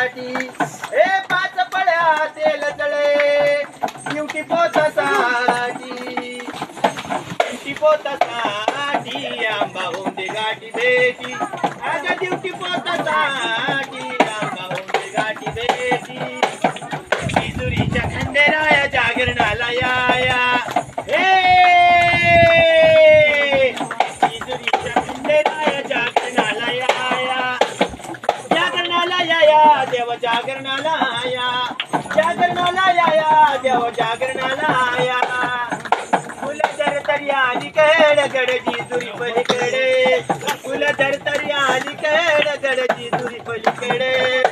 साठी हे पाच पळ्या तेल तळे. ड्युटी पोतासाठी. ड्युटी पोतासाठी आंबा होऊन गाठी भेटी. आता ड्युटी पोतासाठी. या या देव जागरणाला या जागरणाला या या देव जागरणाला या फुलं तर तरी आली कड गड जेजुरी पलीकडे फुलं तर तरी आली कड गड जेजुरी पलीकडे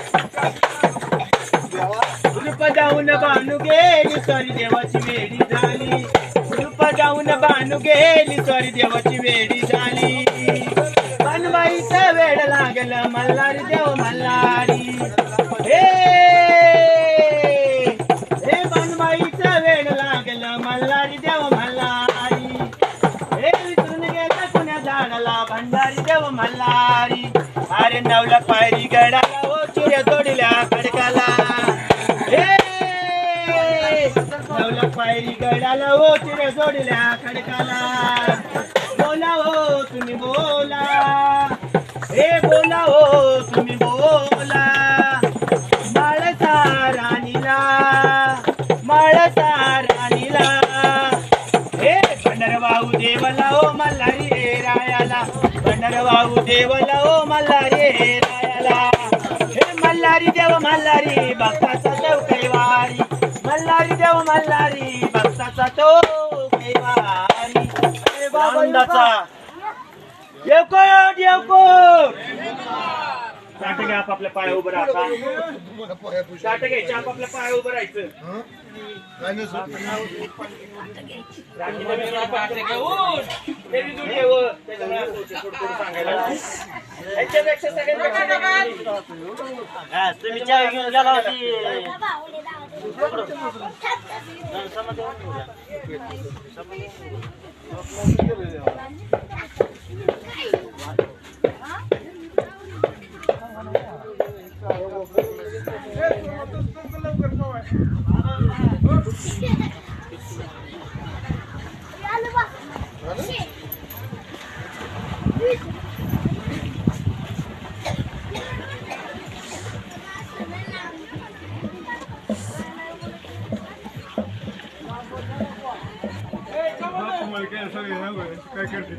रूप जाऊन बानू गेली सॉरी देवाची वेडी झाली. रूप जाऊन बानू गेली सॉरी देवाची वेडी झाली. लागलं मल्हारी देव मल्हारी. हे! हे बनवाईचं वेड लागलं मल्हारी देव मल्हारी. हे विसरून गेलं कुण्या झाडाला भंडारी देव मल्हारी. अरे नवला पायरी गडाला ओ चुऱ्या तोडल्या खडकाला. हे! नवला पायरी गडाला ओ चुऱ्या सोडल्या खडकाला. बोला हो तुम्ही बोला. हे हो तुम्ही बोला माळसा राणीला माळसा राणीला. हे पंढरबाऊ देवला ओ मल्हारी हे रायाला. पंढरबाऊ देवला ओ मल्हारी रायाला. हे मल्हारी देव मल्हारी भक्ताचा देव कैवारी मल्हारी देव मल्हारी भक्ताचा तो कैवारी बाबांचा येवकोट येवकोट. साठ घ्या आपापल्या पाया उभं राहा साठ घ्यायचे आपापल्या पाया उभं राहायचं व. त्याच्यामुळे असं होते, थोडं थोडं सांगायला. याच्यापेक्षा तुम्ही चहा घेऊन गेला होती काय करते